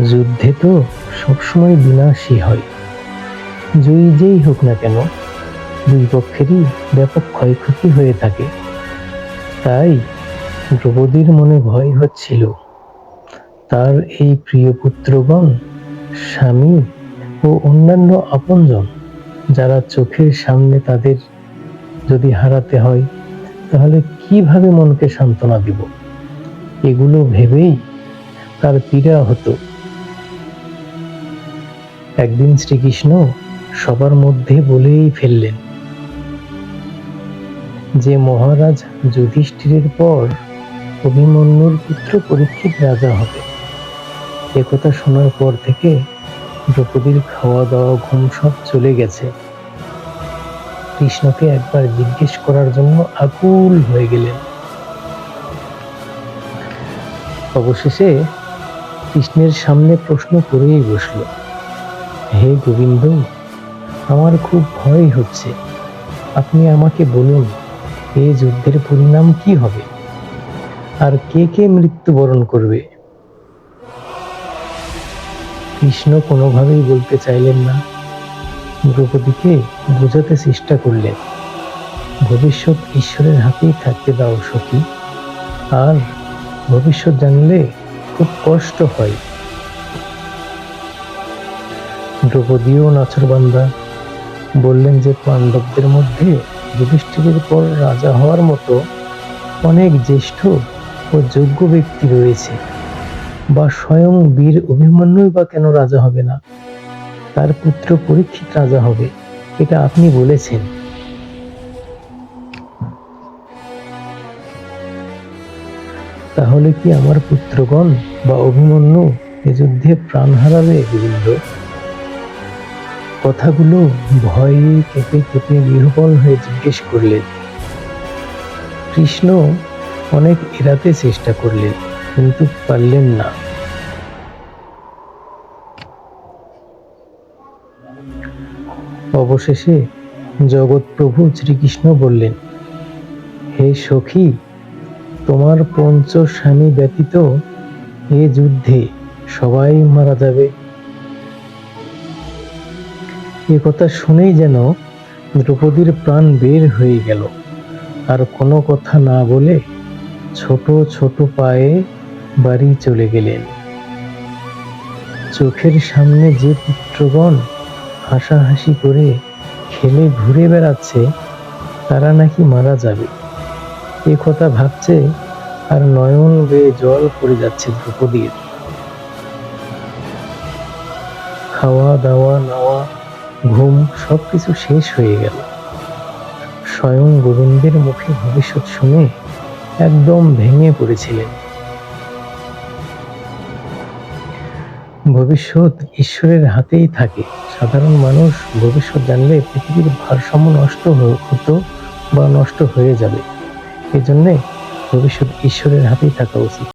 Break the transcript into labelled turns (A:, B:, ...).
A: যুদ্ধে তো সবসময় বিনাশই হয়। জয়ী যেই হোক না কেন, দুই পক্ষেরই ব্যাপক ক্ষয়ক্ষতি হয়ে থাকে। তাই দ্রৌপদীর মনে ভয় হচ্ছিল। তার এই প্রিয় পুত্রগণ, স্বামী ও অন্যান্য আপনজন, যারা চোখের সামনে তাদের যদি হারাতে হয়, তাহলে কীভাবে মনকে সান্ত্বনা দিব? এগুলো ভেবেই তার পীড়া হতো। একদিন শ্রীকৃষ্ণ সবার মধ্যে বলেই ফেললেন, যে মহারাজ যুধিষ্ঠিরের পর অভিমন্যুর পুত্র পরীক্ষিত রাজা হবে। একথা শোনার পর থেকে দ্রৌপদীর খাওয়া দাওয়া ঘুম সব চলে গেছে। কৃষ্ণকে একবার জিজ্ঞেস করার জন্য আকুল হয়ে গেলেন। অবশেষে কৃষ্ণের সামনে প্রশ্ন করেই বসল হে গোবিন্দ, আমার খুব ভয় হচ্ছে। আপনি আমাকে বলুন এই যুদ্ধের পরিণাম কি হবে? আর কে কে মৃত্যুবরণ করবে? কৃষ্ণ কোনোভাবেই বলতে চাইলেন না। দ্রৌপদীকে বোঝাতে চেষ্টা করলেন, ভবিষ্যৎ ঈশ্বরের হাতেই থাকতে দাও সখী। আর ভবিষ্যৎ জানলে খুব কষ্ট হয়। দ্রৌপদীও নাচরবান্দা বললেন যে, পাণ্ডবদের মধ্যে যুধিষ্ঠিরের পর রাজা হওয়ার মতো অনেক জ্যেষ্ঠ ও যোগ্য ব্যক্তি রয়েছে। বা স্বয়ং বীর অভিমন্যুই বা কেন রাজা হবে না? তার পুত্র পরীক্ষিত রাজা হবে, এটা আপনি বলেছেন। তাহলে কি আমার পুত্রগণ বা অভিমন্যু এ যুদ্ধে প্রাণ হারাবে গোবিন্দ? কথাগুলো ভয়ে কেঁপে কেঁপে বিহ্বল হয়ে জিজ্ঞেস করলেন। কৃষ্ণ অনেক এড়াতে চেষ্টা করলেন, কিন্তু পারলেন না। অবশেষে জগৎপ্রভু শ্রীকৃষ্ণ বললেন, হে সখী, তোমার পঞ্চ স্বামী ব্যতীত এ যুদ্ধে সবাই মারা যাবে। এ কথা শুনেই যেন দ্রৌপদীর প্রাণ বের হয়ে গেল। আর কোনো কথা না বলে ছোট ছোট পায়ে বাড়ি চলে গেলেন। চোখের সামনে যে পুত্রগণ হাসাহাসি করে খেলে ঘুরে বেড়াচ্ছে, তারা নাকি মারা যাবে। এ কথা ভাবছে আর নয়ন বেয়ে জল পড়ে যাচ্ছে দ্রৌপদীর। খাওয়া, দাওয়া, নাওয়া ঘুম সবকিছু শেষ হয়ে গেল। স্বয়ং গোবিন্দের মুখে ভবিষ্যৎ শুনে একদম ভেঙে পড়েছিলেন। ভবিষ্যৎ ঈশ্বরের হাতেই থাকে। সাধারণ মানুষ ভবিষ্যৎ জানলে পৃথিবীর ভারসাম্য নষ্ট হতো বা নষ্ট হয়ে যাবে। এজন্যে ভবিষ্যৎ ঈশ্বরের হাতেই থাকা উচিত।